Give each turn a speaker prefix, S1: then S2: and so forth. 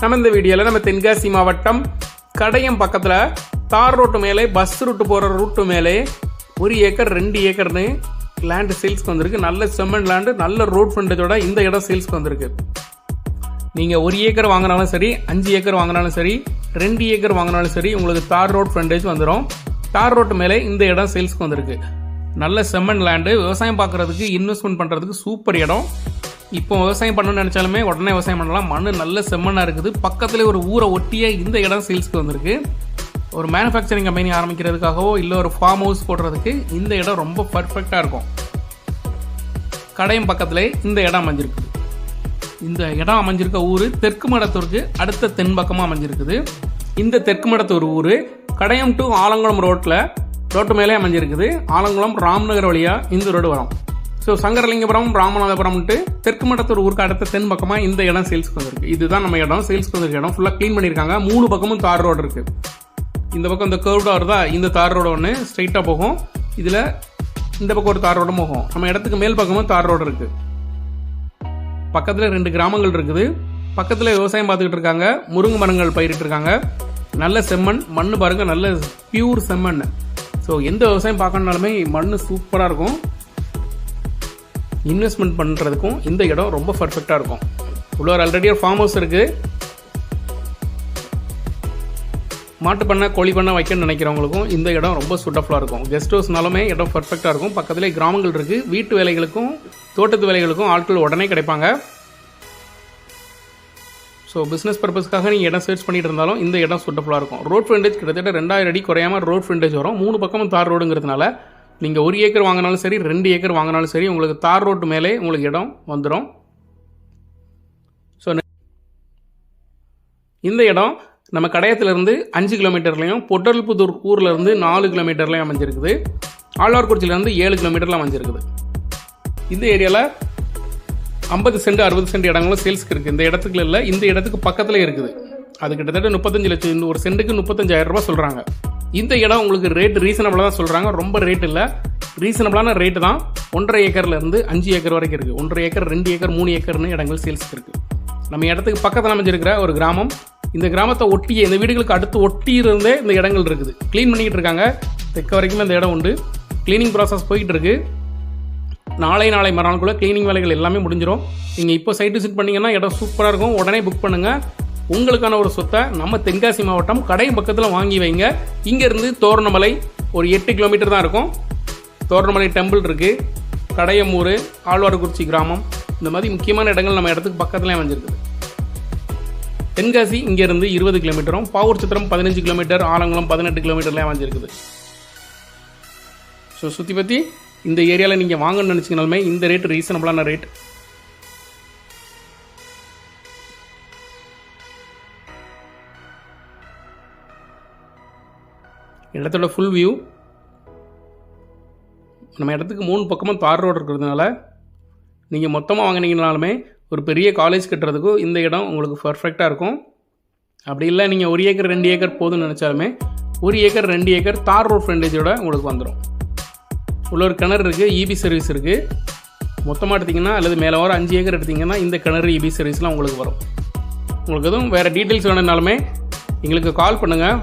S1: நம்ம இந்த வீடியோவில் நம்ம தென்காசி மாவட்டம் கடையம் பக்கத்தில் தார் ரோட்டு மேலே பஸ் ரூட்டு போகிற ரூட்டு மேலே ஒரு ஏக்கர் ரெண்டு ஏக்கர்னு லேண்டு சேல்ஸ்க்கு வந்திருக்கு. நல்ல செம்மன் லேண்டு நல்ல ரோட் ஃப்ரண்டேஜோட இந்த இடம் சேல்ஸ்க்கு வந்திருக்கு. நீங்கள் ஒரு ஏக்கர் வாங்கினாலும் சரி அஞ்சு ஏக்கர் வாங்கினாலும் சரி ரெண்டு ஏக்கர் வாங்கினாலும் சரி உங்களுக்கு தார் ரோட் ஃப்ரண்டேஜ் வந்துடும் தார் ரோட்டு மேலே இந்த இடம் சேல்ஸ்க்கு வந்திருக்கு. நல்ல செம்மன் லேண்டு விவசாயம் பார்க்குறதுக்கு இன்வெஸ்ட்மெண்ட் பண்ணுறதுக்கு சூப்பர் இடம். இப்போ விவசாயம் பண்ணணும்னு நினச்சாலுமே உடனே விவசாயம் பண்ணலாம். மண் நல்ல செம்மண்ணாக இருக்குது. பக்கத்தில் ஒரு ஊரை ஒட்டிய இந்த இடம் சேல்ஸ்க்கு வந்திருக்கு. ஒரு மேனுஃபேக்சரிங் கம்பெனி ஆரம்பிக்கிறதுக்காகவோ இல்லை ஒரு ஃபார்ம் ஹவுஸ் போடுறதுக்கு இந்த இடம் ரொம்ப பர்ஃபெக்டாக இருக்கும். கடையும் பக்கத்தில் இந்த இடம் அமைஞ்சிருக்கு இந்த இடம் அமைஞ்சிருக்க ஊர் தெற்கு மடத்தூருக்கு அடுத்த தென்பக்கமாக அமைஞ்சிருக்குது. இந்த தெற்கு மடத்தூர் ஊர் கடையம் டு ஆலங்குளம் ரோட்டில் ரோட்டு மேலே அமைஞ்சிருக்குது. ஆலங்குளம் ராம்நகர் வழியாக இந்த ரோடு வரும். ஸோ சங்கரலிங்கபுரம் ராமநாதபுரம்ட்டு தெற்கு மட்டத்தூர் ஊருக்கு அடுத்த தென் பக்கமாக இந்த இடம் சேல்ஸ்க்கு வந்திருக்கு. இதுதான் நம்ம இடம் சேல்ஸ்க்கு வந்திருக்க இடம். ஃபுல்லாக க்ளீன் பண்ணியிருக்காங்க. மூணு பக்கமும் தார் ரோடு இருக்குது இந்த பக்கம் இந்த கர்வ்டாக வருதா இந்த தார் ரோடு ஒன்று ஸ்ட்ரைட்டாக போகும். இதில் இந்த பக்கம் ஒரு தார் ரோடும் போகும். நம்ம இடத்துக்கு மேல் பக்கமும் தார் ரோடு இருக்குது பக்கத்தில் ரெண்டு கிராமங்கள் இருக்குது. பக்கத்தில் விவசாயம் பார்த்துக்கிட்டு இருக்காங்க. முருங்கை மரங்கள் பயிரிட்டு இருக்காங்க. நல்ல செம்மண். மண் பாருங்கள் நல்ல பியூர் செம்மண். ஸோ எந்த விவசாயம் பார்க்கணுனாலுமே மண் சூப்பராக இருக்கும். இன்வெஸ்ட்மெண்ட் பண்ணுறதுக்கும் இந்த இடம் ரொம்ப பர்ஃபெக்டாக இருக்கும். உள்ள ஆல்ரெடி ஒரு ஃபார்ம் ஹவுஸ் இருக்குது மாட்டு பண்ணை கோழி பண்ணை வைக்கணும்னு நினைக்கிறவங்களுக்கும் இந்த இடம் ரொம்ப சூட்டஃபுல்லாக இருக்கும். கெஸ்ட் ஹவுஸ்னாலுமே இடம் பர்ஃபெக்டாக இருக்கும். பக்கத்துலேயே கிராமங்கள் இருக்குது வீட்டு வேலைகளுக்கும் தோட்டத்து வேலைகளுக்கும் ஆட்கள் உடனே கிடைப்பாங்க. ஸோ பிஸ்னஸ் பர்பஸ்க்காக நீங்கள் இடம் சர்ச் பண்ணிட்டு இருந்தாலும் இந்த இடம் சூட்டஃபுல்லாக இருக்கும். ரோட் ஃப்ரண்டேஜ் கிட்டத்தட்ட ரெண்டாயிரம் அடி குறையாம ரோட் ஃப்ரண்டேஜ் வரும். மூணு பக்கமும் தார் ரோடுங்கிறதுனால நீங்கள் ஒரு ஏக்கர் வாங்கினாலும் சரி ரெண்டு ஏக்கர் வாங்கினாலும் சரி உங்களுக்கு தார் ரோட்டு மேலே உங்களுக்கு இடம் வந்துடும் ஸோ இந்த இடம் நம்ம கடையத்துலேருந்து அஞ்சு கிலோமீட்டர்லையும் பொட்டல்புதூர் ஊர்லேருந்து நாலு கிலோமீட்டர்லையும் அமைஞ்சிருக்குது. ஆழ்வார்குறிச்சியிலேருந்து ஏழு கிலோமீட்டரில் அமைஞ்சிருக்குது. இந்த ஏரியாவில் ஐம்பது சென்ட் அறுபது சென்ட் இடங்களும் சேல்ஸ்க்கு இருக்குது இந்த இடத்துக்கு இல்லை இந்த இடத்துக்கு பக்கத்தில் இருக்குது. அது கிட்டத்தட்ட முப்பத்தஞ்சு லட்சம் இந்த ஒரு சென்ட்டுக்கு முப்பத்தஞ்சாயிரம் ரூபா சொல்கிறாங்க இந்த இடம் உங்களுக்கு ரேட் ரீசனபிளாக தான் சொல்கிறாங்க ரொம்ப ரேட் இல்லை. ரீசனபிளான ரேட்டு தான். ஒன்றரை ஏக்கர்லேருந்து அஞ்சு ஏக்கர் வரைக்கும் இருக்குது ஒன்றரை ஏக்கர் ரெண்டு ஏக்கர் மூணு ஏக்கர்னு இடங்கள் சேல்ஸுக்கு இருக்குது நம்ம இடத்துக்கு பக்கத்தில் அமைஞ்சிருக்கிற ஒரு கிராமம். இந்த கிராமத்தை ஒட்டிய இந்த வீடுகளுக்கு அடுத்து ஒட்டி இருந்தே இந்த இடங்கள் இருக்குது. க்ளீன் பண்ணிக்கிட்டு இருக்காங்க. தெற்க வரைக்கும் இந்த இடம் உண்டு. க்ளீனிங் ப்ராசஸ் போயிட்டு இருக்கு. நாளை நாளை மறுநாளுக்குள்ள க்ளீனிங் வேலைகள் எல்லாமே முடிஞ்சிடும் நீங்கள் இப்போ சைட் விசிட் பண்ணிங்கன்னா இடம் சூப்பராக இருக்கும். உடனே புக் பண்ணுங்கள் உங்களுக்கான ஒரு சொத்தை நம்ம தென்காசி மாவட்டம் கடை பக்கத்தில் வாங்கி வைங்க. இங்கேருந்து தோரணமலை ஒரு எட்டு கிலோமீட்டர் தான் இருக்கும். தோரணமலை டெம்பிள் இருக்குது கடையமூர் ஆழ்வார்குறிச்சி கிராமம். இந்த மாதிரி முக்கியமான இடங்கள் நம்ம இடத்துக்கு பக்கத்துலேயே அமைஞ்சிருக்குது. தென்காசி இங்கேருந்து இருபது கிலோமீட்டரும் பாவூர் சித்திரம் பதினஞ்சு கிலோமீட்டர் ஆலங்குளம் பதினெட்டு கிலோமீட்டர்லேயே அமைஞ்சிருக்குது. ஸோ சுற்றி பற்றி இந்த ஏரியாவில் நீங்கள் வாங்கணும்னு நினச்சிங்கனாலுமே இந்த ரேட் ரீசனபிளான ரேட் இடத்தோட ஃபுல் வியூ நம்ம இடத்துக்கு மூணு பக்கமும் தார் ரோடு இருக்கிறதுனால நீங்கள் மொத்தமாக வாங்கினீங்கனாலுமே ஒரு பெரிய காலேஜ் கட்டுறதுக்கும் இந்த இடம் உங்களுக்கு பர்ஃபெக்டாக இருக்கும். அப்படி இல்லை நீங்கள் ஒரு ஏக்கர் ரெண்டு ஏக்கர் போதும்னு நினச்சாலுமே ஒரு ஏக்கர் ரெண்டு ஏக்கர் தார் ரோட் ஃப்ரெண்டேஜோட உங்களுக்கு வந்துடும் உள்ள ஒரு கிணறு இருக்குது இபி சர்வீஸ் இருக்குது மொத்தமாக எடுத்திங்கன்னா அல்லது மேலே வர அஞ்சு ஏக்கர் எடுத்திங்கன்னா இந்த கிணறு இபி சர்வீஸ்லாம் உங்களுக்கு வரும். உங்களுக்கு எதுவும் வேறு டீட்டெயில்ஸ் வேணும்னாலுமே எங்களுக்கு கால் பண்ணுங்கள்